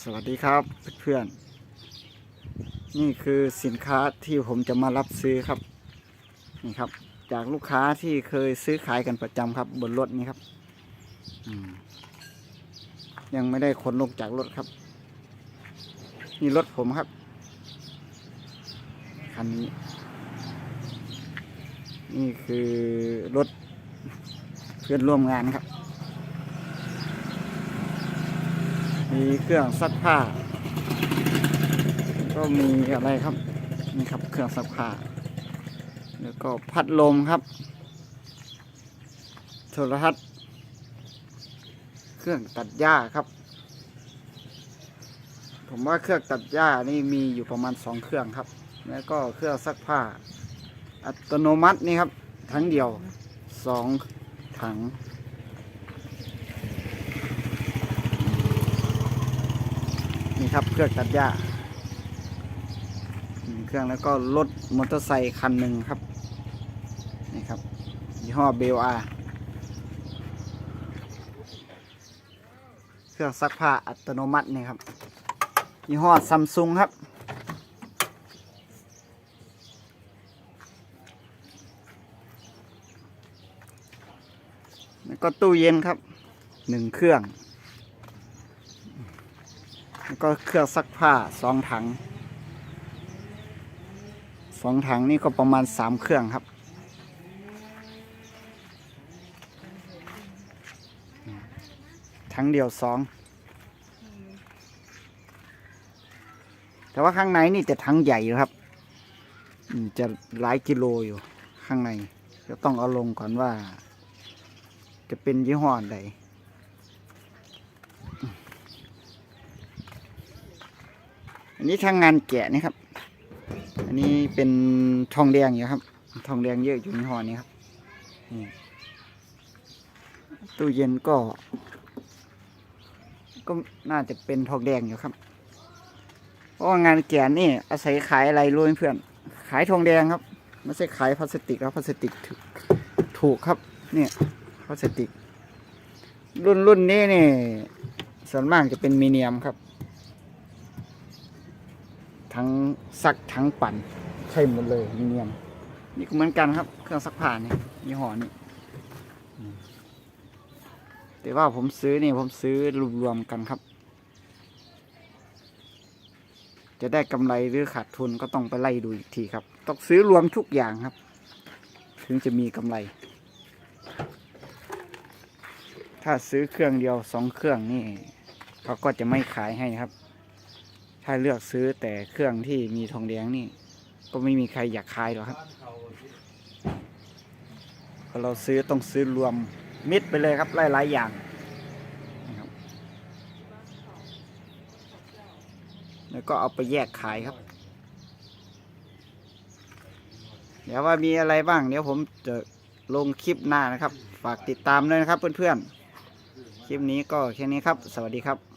สวัสดีครับเพื่อนๆนี่คือสินค้าที่ผมจะมารับซื้อครับ นี่ครับ จากลูกค้าที่เคยซื้อขายกันประจำครับ บนรถนี้ครับยังไม่ได้ขนลงจากรถครับ นี่รถผมครับคันนี้ นี่คือรถเพื่อนร่วมงานครับ มีเครื่องซักผ้า ก็มีอะไรครับ นี่ครับเครื่องซักผ้า แล้วก็พัดลมครับ โทรทัศน์ เครื่องตัดหญ้าครับ ผมว่าเครื่องตัดหญ้านี่มีอยู่ประมาณสองเครื่องครับ แล้วก็เครื่องซักผ้า อัตโนมัตินี่ครับ ทั้งเดียวสองถัง นี่ครับเครื่องตัดหญ้าหนึ่งเครื่องแล้วก็รถมอเตอร์ไซค์คันหนึ่งครับนี่ครับยี่ห้อเบลอาเครื่องซักผ้าอัตโนมัตินี่ครับยี่ห้อซัมซุงครับแล้วก็ตู้เย็นครับหนึ่งเครื่อง ก็เครื่องซักผ้าสองถังสองถังนี่ก็ประมาณสามเครื่องครับถังเดียวสอง แต่ว่าข้างในนี่จะถังใหญ่อยู่ครับ จะหลายกิโลอยู่ข้างใน จะต้องเอาลงก่อนว่า จะเป็นยี่ห้อใด นี้ทางงานแกะนี่ครับ อันนี้เป็นทองแดงอยู่ครับ ทองแดงเยอะอยู่ในห่อนี้ครับตู้เย็นก็ ก็น่าจะเป็นทองแดงอยู่ครับ เพราะงานแกะนี่อาศัยขายอะไรรู้ไหมเพื่อน ขายทองแดงครับ ไม่ใช่ขายพลาสติกครับพลาสติกถูกถูกครับเนี่ยพลาสติก รุ่นรุ่นนี้นี่ส่วนมากจะเป็นมีเนียมครับ ทั้งซักทั้งปั่นใช่หมดเลยมีเนียมนี่ก็เหมือนกันครับ เครื่องซักผ้านี่ยี่ห้อนี้อืมแต่ว่าผมซื้อนี่ผมซื้อรวมๆกันครับ จะได้กำไรหรือขาดทุนก็ต้องไปไล่ดูอีกทีครับ ต้องซื้อรวมทุกอย่างครับ ถึงจะมีกำไร ถ้าซื้อเครื่องเดียวสองเครื่องนี่เขาก็จะไม่ขายให้ครับ ถ้าเลือกซื้อแต่เครื่องที่มีทองแดงนี่ ก็ไม่มีใครอยากขายหรอกครับพอเราซื้อต้องซื้อรวมมิดไปเลยครับหลายๆอย่างนะครับแล้วก็เอาไปแยกขายครับ เดี๋ยวว่ามีอะไรบ้าง เดี๋ยวผมจะลงคลิปหน้านะครับ ฝากติดตามด้วยนะครับเพื่อนๆ คลิปนี้ก็แค่นี้ครับ สวัสดีครับ